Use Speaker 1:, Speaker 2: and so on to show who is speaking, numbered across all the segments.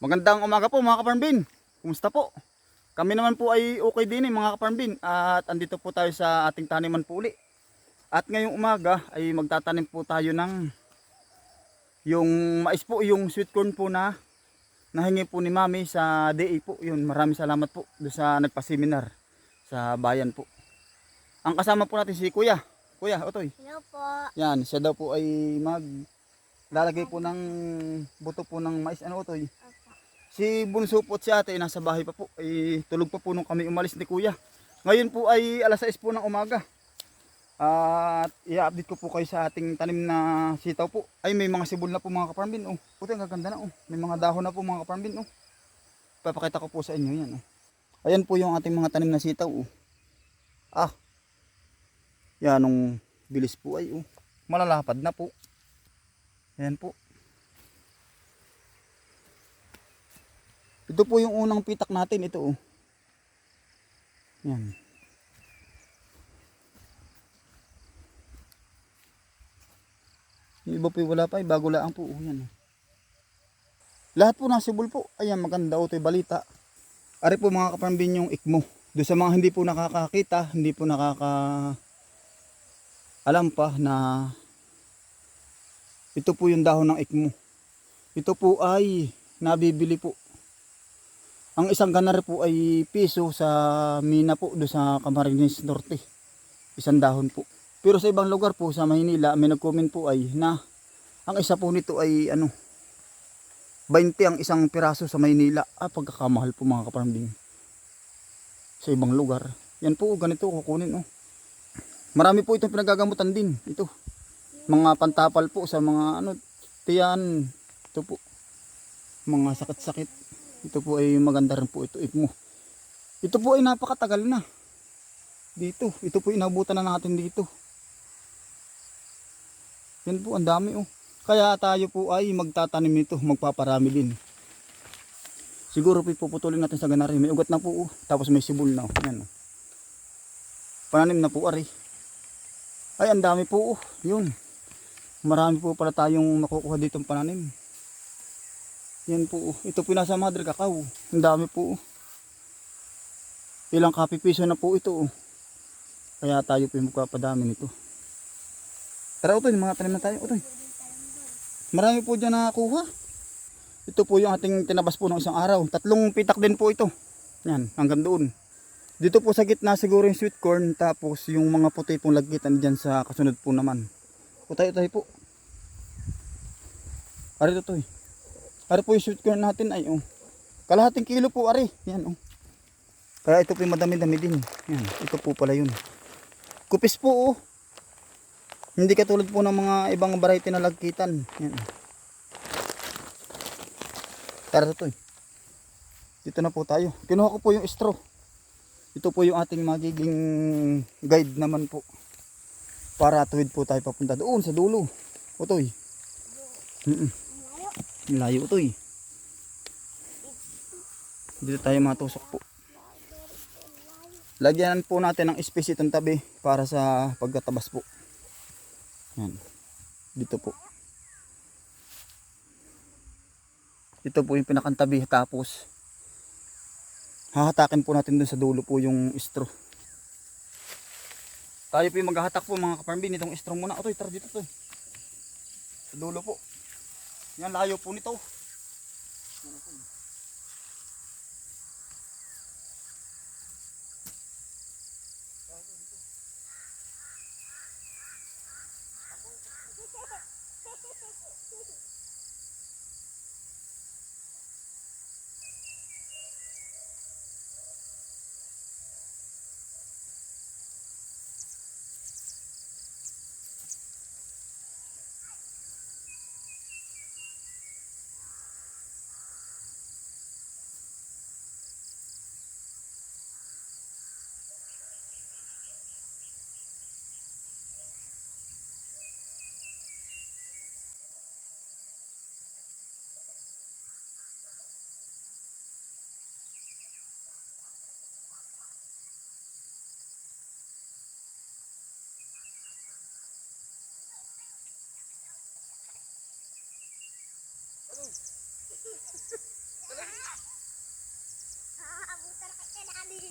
Speaker 1: Magandang umaga po mga kaparmbin. Kumusta po? Kami naman po ay okay din eh mga kaparmbin at andito po tayo sa ating taniman po uli. At ngayong umaga ay magtatanim po tayo ng yung mais po, yung sweet corn po na nahingi po ni Mami sa DA po. Yun, maraming salamat po doon sa nagpa-seminar sa bayan po. Ang kasama po natin si Kuya. Kuya, Otoy.
Speaker 2: Hello po.
Speaker 1: Yan, siya daw po ay mag lalagay po ng buto po ng mais. Ano?
Speaker 2: Opo.
Speaker 1: Si Bunso po at si ate nasa bahay pa po. Ay, tulog pa po nung kami umalis ni Kuya. Ngayon po ay alas 6 po ng umaga. At i-update ko po kayo sa ating tanim na sitaw po. Ay may mga sibol na po mga kaparambin. Oh. Puti ang gaganda na. Oh. May mga dahon na po mga kaparambin. Oh. Papakita ko po sa inyo yan. Oh. Ayan po yung ating mga tanim na sitaw. Oh. Ah. Yan ang bilis po ay. Oh. Malalapad na po. Ayan po. Ito po yung unang pitak natin. Ito oh. Yan. Yung iba po wala pa. Bago lang po. Oh, yan. oh. Lahat po nasibol po. Ayan maganda. O ito balita. Ari po mga kapambin yung ikmo. Doon sa mga hindi po nakakakita, hindi po nakaka alam pa na ito po yung dahon ng ikmo. Ito po ay nabibili po. Ang isang ganar po ay piso sa mina po do sa Camarines Norte. Isang dahon po. Pero sa ibang lugar po sa Maynila, may nag-comment po ay na ang isa po nito ay ano 20 ang isang piraso sa Maynila. Ah, pagkakamahal po mga kaparambing. Sa ibang lugar. Yan po, ganito kukunin oh. Marami po itong pinagagamutan din. Ito. Mga pantapal po sa mga ano, tiyan. Ito po. Mga sakit-sakit. Ito po ay maganda rin po ito. Ikmo. Ito po ay napakatagal na. Dito. Ito po inabutan na natin dito. Yan po, ang dami oh. Kaya tayo po ay magtatanim nito, magpaparami din. Siguro po puputulin natin sa ganari. May ugat na po oh. Tapos may sibol na oh. Yan oh. Pananim na po ari. Ay, ang dami po oh. Yun. Marami po pala tayong makukuha dito pananim. Yan po. Ito po nasa madre kakao. Ang dami po. Ilang kapi piso na po ito. oh. Kaya tayo po yung magpapadami nito. Tara utoy, mga tanim na tayo. Utoy. Marami po dyan nakakuha. Ito po yung ating tinabas po ng isang araw. Tatlong pitak din po ito. Yan, hanggang doon. Dito po sa gitna siguro yung sweet corn. Tapos yung mga puti pong lagkitan dyan sa kasunod po naman. Utay, utay po. Ari ito, Ari po yung sweet corn natin ay oh. Kalahating kilo po ari. Yan oh. Kaya ito po yung madami-dami din. Yan, ito po pala yun. Kupis po oh. Hindi katulad po ng mga ibang variety na lagkitan. Yan. oh. Tara to Dito na po tayo. Kinuha ko po yung straw. Ito po yung ating magiging guide naman po. Para tuwid po tayo papunta doon sa dulo. Utoy. Mm -mm. Layo utoy. Dito tayo matusok po. Lagyan po natin ng space itong tabi para sa pagkatabas po. Yan. Dito po. Ito po yung pinakantabi tapos hahatakin po natin dun sa dulo po yung straw. Tayo po yung maghahatak po mga kaparmbin itong straw muna. Otoy, tara dito to. Sa dulo po. Yan layo po nito.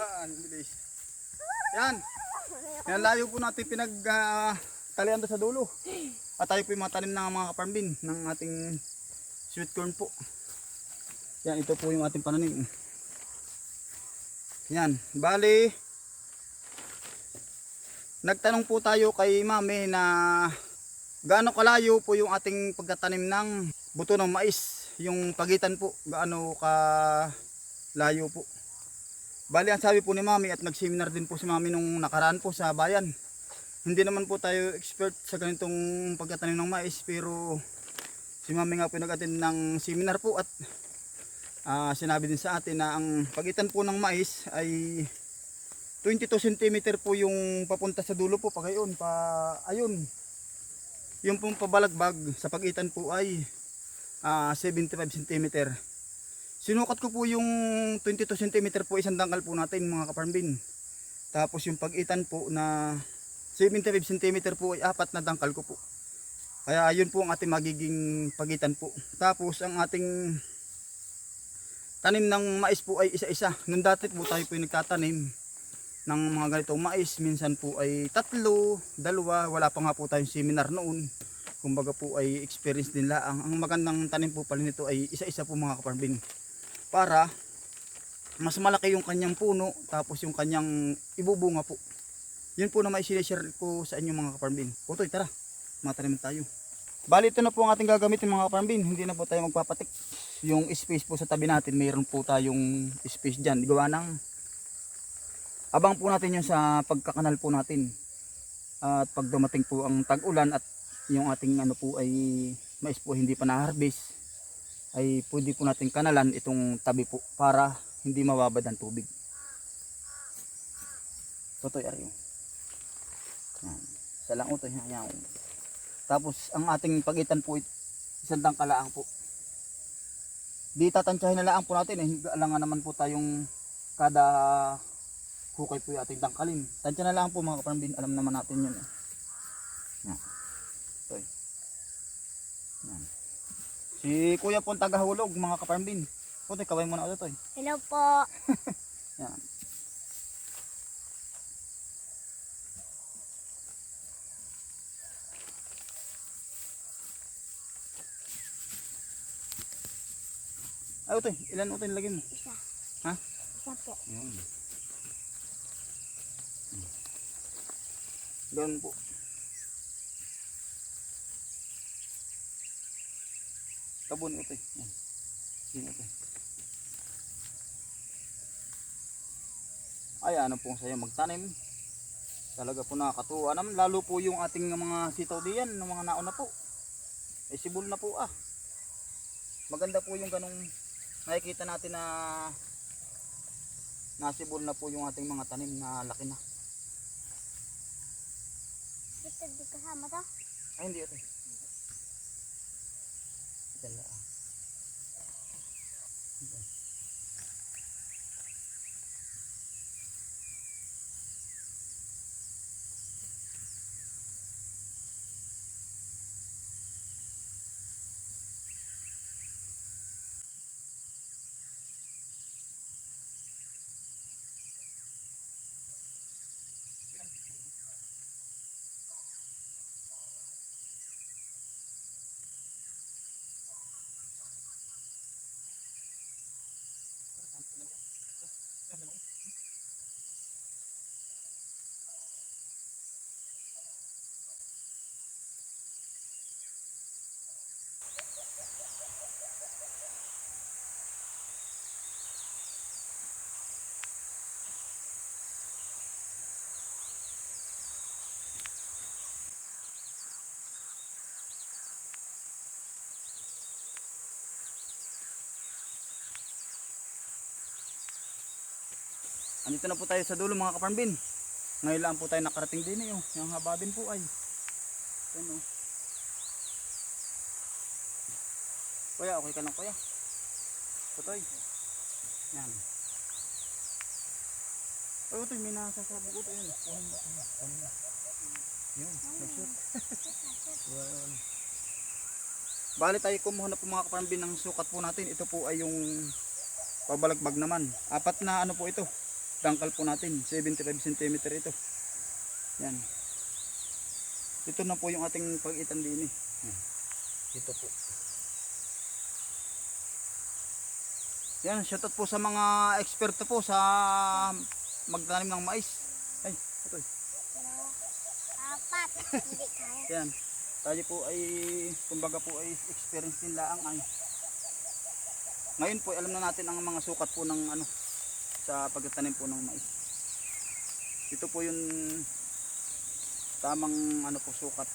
Speaker 1: Ah, bilis. Yan. Yan layo po natin pinag doon sa dulo. At tayo po yung mga tanim ng mga farm bin ng ating sweet corn po. Yan, ito po yung ating pananim. Yan, bali Nagtanong po tayo kay Mami na gaano kalayo po yung ating pagtatanim ng buto ng mais, yung pagitan po, gaano ka layo po. Bali ang sabi po ni Mami at nag-seminar din po si Mami nung nakaraan po sa bayan. Hindi naman po tayo expert sa ganitong pagtatanim ng mais pero si Mami nga po nag-attend ng seminar po at ah, sinabi din sa atin na ang pagitan po ng mais ay 22 cm po yung papunta sa dulo po pa gayon pa ayun yung pong pabalagbag sa pagitan po ay ah, 75 cm sinukat ko po yung 22 cm po isang dangkal po natin mga kaparm bin. Tapos yung pagitan po na 75 cm po ay apat na dangkal ko po. Kaya ayun po ang ating magiging pagitan po. Tapos ang ating tanim ng mais po ay isa-isa. Nung dati po tayo po yung nagtatanim ng mga ganitong mais minsan po ay tatlo, dalawa, wala pa nga po tayong seminar noon kumbaga po ay experience din lang ang magandang tanim po pala nito ay isa-isa po mga kaparmbin para mas malaki yung kanyang puno tapos yung kanyang ibubunga po. Yun po na may sinishare ko sa inyo mga kaparmbin Utoy tara, matanim tayo. Bali ito na po ang ating gagamitin mga kaparmbin hindi na po tayo magpapatik. Yung space po sa tabi natin mayroon po tayong space dyan. Gawa ng abang po natin yun sa pagkakanal po natin. At pag dumating po ang tag-ulan at yung ating ano po ay mais po hindi pa na-harvest ay pwede po natin kanalan itong tabi po para hindi mababad ang tubig Totoy ariyo yan isa lang utoy yan tapos ang ating pagitan po isang dangkalaang po di tatansyahin na lang po natin eh alangan naman po tayong kada hukay po yung ating dangkalin. Tansya na lang po mga kaparambin, alam naman natin yun. Eh. Yan. Ito eh. Yan. Si kuya po ang tagahulog mga kaparambin. Puti, kaway muna ako ito eh.
Speaker 2: Hello po.
Speaker 1: Yan. Ay, ito Ilan ito lagay mo?
Speaker 2: Isa.
Speaker 1: Ha?
Speaker 2: Isa po.
Speaker 1: Yun. Doon po. Tabon ito eh. Yan. Yan ito eh. Ay ano po sa'yo magtanim. Talaga po nakakatuwa naman. Lalo po yung ating mga sitaw diyan, ng mga nauna po. Eh sibol na po ah. Maganda po yung ganong nakikita natin na nasibol na po yung ating mga tanim na laki na.
Speaker 2: Ito di kasama to.
Speaker 1: Ay, hindi ito. Dala. Andito na po tayo sa dulo mga kaparmbin. Ngayon lang po tayo nakarating din eh. Oh. Yung haba din po ay. Yan oh. Kuya, okay ka lang kuya. Tutoy. Yan. Ay, utoy, may nasasabog utoy yun. Kuhan mo. Kuhan mo. Yun. Bali tayo kumuha po mga kaparambin ng sukat po natin. Ito po ay yung pabalagbag naman. Apat na ano po ito. Dangkal po natin. 75 cm ito. Yan. Ito na po yung ating pag-itan din eh. Yan. Ito po. Yan, shoutout po sa mga eksperto po sa magtanim ng mais. Ay, ito.
Speaker 2: Dalawa. Apat.
Speaker 1: Yan. Tayo po ay, kumbaga po ay experience din laang ay. Ngayon po, alam na natin ang mga sukat po ng ano, sa pagtatanim po ng mais. Ito po yung tamang ano po sukat.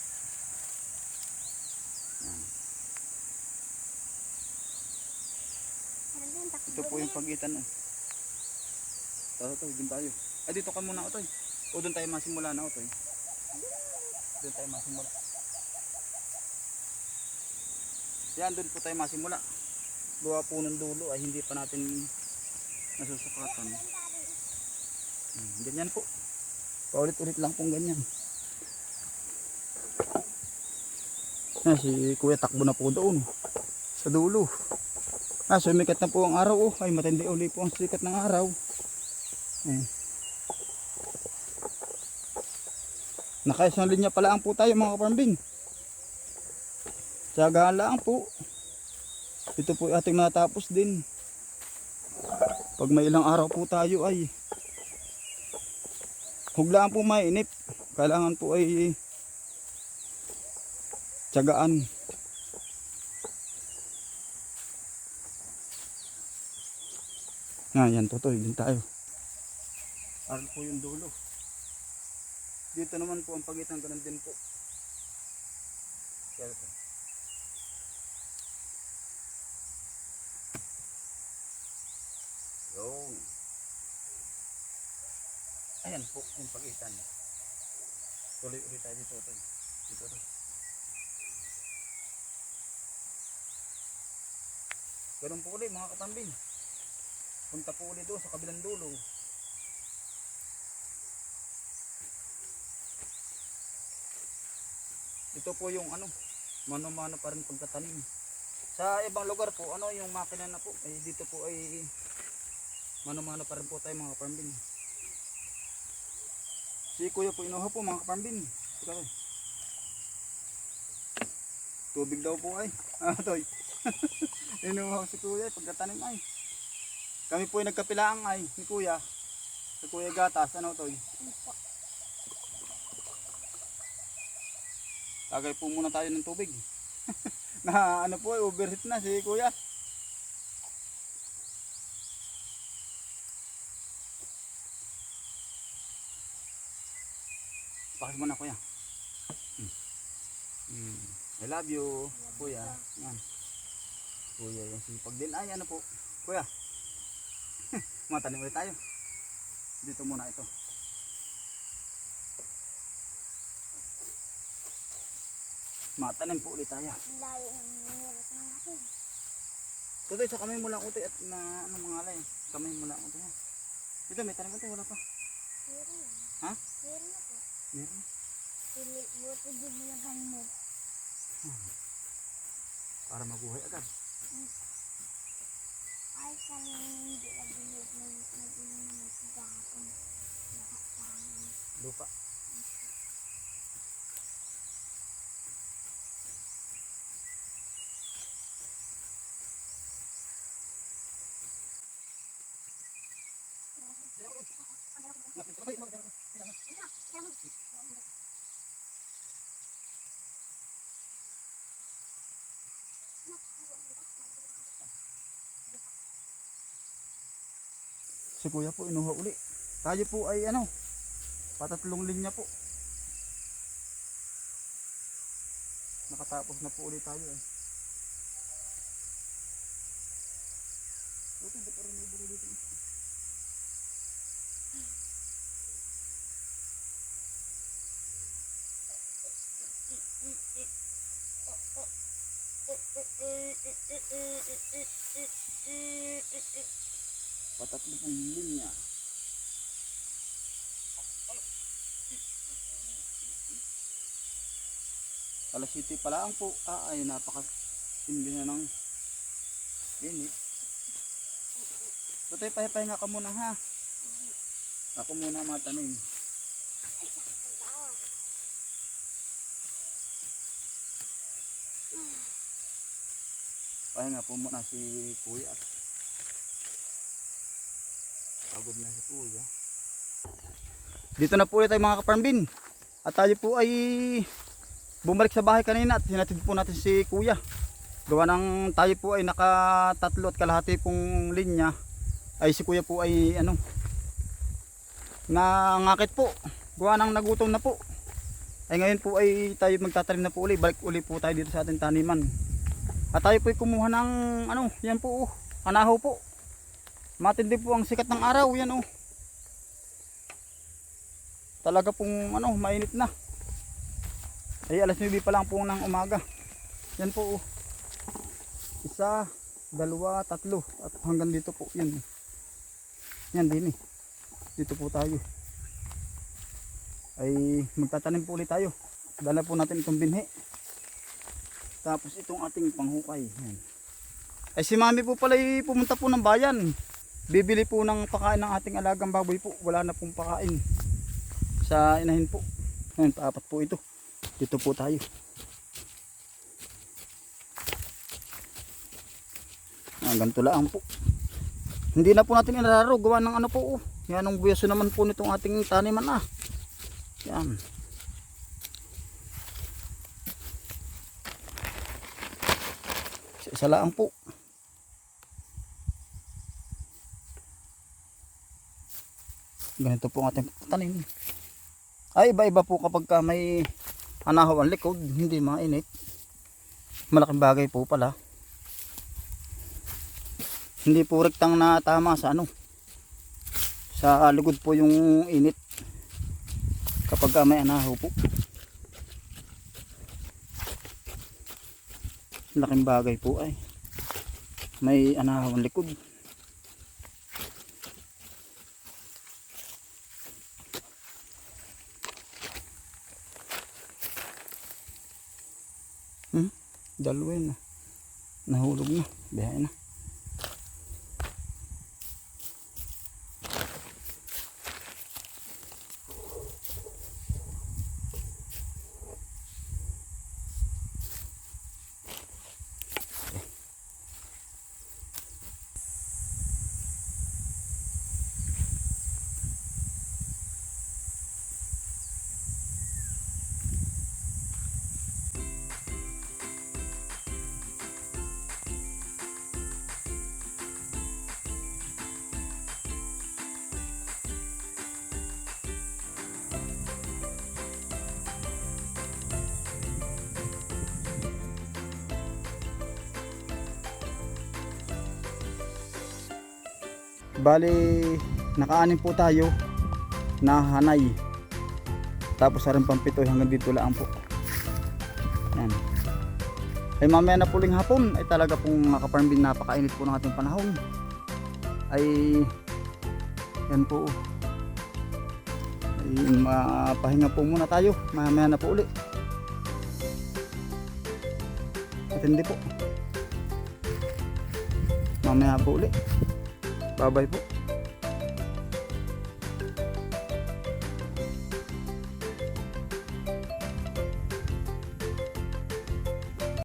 Speaker 1: Ito po yung pagitan. Oh. Tara to, din tayo. Ay, dito ka muna, Otoy. O, doon tayo masimula na, Otoy. Doon tayo masimula. Yan, doon po tayo masimula. Gawa po ng dulo ay hindi pa natin nasusukatan. Hmm, ganyan po. Paulit-ulit lang pong ganyan. Yan, si Kuya takbo na po doon. Sa dulo. Ah, sumikat na po ang araw. Oh. Ay, matindi uli po ang sikat ng araw. Eh. Nakaisang linya pala ang po tayo mga kaparambing. Tsagaan lang po. Ito po ating natapos din. Pag may ilang araw po tayo ay huglaan po mainip. Kailangan po ay tsagaan. Nga, yan totoy din tayo. Aral po yung dulo. Dito naman po ang pagitan ganun din po. Kaya ito. Yun. Ayan po yung pagitan. Tuloy ulit tayo. Dito. dito, dito. Ganun po ulit mga katambing. Punta po ulit doon sa kabilang dulo. Ito po yung ano, mano-mano pa rin pagtatanim. Sa ibang lugar po, ano yung makina na po, eh, dito po ay mano-mano pa rin po tayo mga kaparmbin. Si kuya po inuha po mga. Teka tayo. Tubig daw po ay. Ah, toy. inuha si kuya pagtatanim ay. Kami po ay nagkapilaang ay ni kuya. Sa kuya gatas, ano toy? Tagay po muna tayo ng tubig. na ano po, overheat na si kuya. Pakas mo na kuya. Hmm. Hmm. I love you, kuya. Yan. Kuya, yung sipag din. Ay, ano po, kuya. Matanim ulit tayo. Dito muna ito. Matanim po ulit tayo.
Speaker 2: Layo ng nilot natin.
Speaker 1: Tutoy, sa kamay mo lang utoy at na ano mga alay. Kamay mo lang utoy. Dito, may tanim utoy, wala pa. Ha?
Speaker 2: Meron. Pili, buti di bulagan mo.
Speaker 1: Para mabuhay agad.
Speaker 2: Ay, sa hindi na na nag-inom naman sa sa amin.
Speaker 1: Lupa. Si kuya po inuha uli. Tayo po ay ano, patatlong linya po. Nakatapos na po ulit tayo eh. Okay, ba't parang may bulo dito? Patatlong linya. Alas 7 pa lang po. Ah, ay napaka Tindi na ng init. Tutoy, pahipahinga ka muna ha. Ako muna matanim. Pahinga po muna si kuya. Pagod na si kuya. Dito na po ulit tayo mga kaparmbin. At tayo po ay bumalik sa bahay kanina at sinatid po natin si kuya. Gawa ng tayo po ay nakatatlo at kalahati pong linya. Ay si kuya po ay ano nangakit po. Gawa ng nagutom na po. Ay ngayon po ay tayo magtatanim na po uli. Balik uli po tayo dito sa ating taniman. At tayo po ay kumuha ng ano, yan po oh, anahaw po. Matindi po ang sikat ng araw, yan oh. Talaga pong ano, mainit na. Ay alas 9 pa lang po ng umaga. Yan po oh. Isa, dalawa, tatlo at hanggang dito po, yan. Yan din eh. Dito po tayo. Ay magtatanim po ulit tayo. Dala po natin itong binhi. Tapos itong ating panghukay. Yan. Ay si mami po pala pumunta po ng bayan. Bibili po ng pakain ng ating alagang baboy po. Wala na pong pakain. Sa inahin po. Yan, paapat po ito. Dito po tayo. Ah, ganito lang po. Hindi na po natin inararo. Gawa ng ano po. Oh. Yan ang buyaso naman po nitong ating taniman ah. Yan. Isa lang po. Ganito po ang ating tanim. Ay, iba-iba po kapag ka may anahaw ang likod, hindi mainit. Malaking bagay po pala. Hindi po rektang na tama sa ano. Sa likod po yung init. Kapag ka may anahaw po. Laking bagay po ay. May anahaw ang likod. Hmm? Dalawa na. Nahulog na. Biyahe na. Bali, nakaanin po tayo na hanay. Tapos sa rin pampito hanggang dito lang po. Yan. Ay mamaya na puling hapon ay talaga pong mga kaparmbin napakainit po ng ating panahon. Ay yan po. Ay mapahinga po muna tayo. Mamaya na po uli. Matindi po. Mamaya po uli. Bye bye po.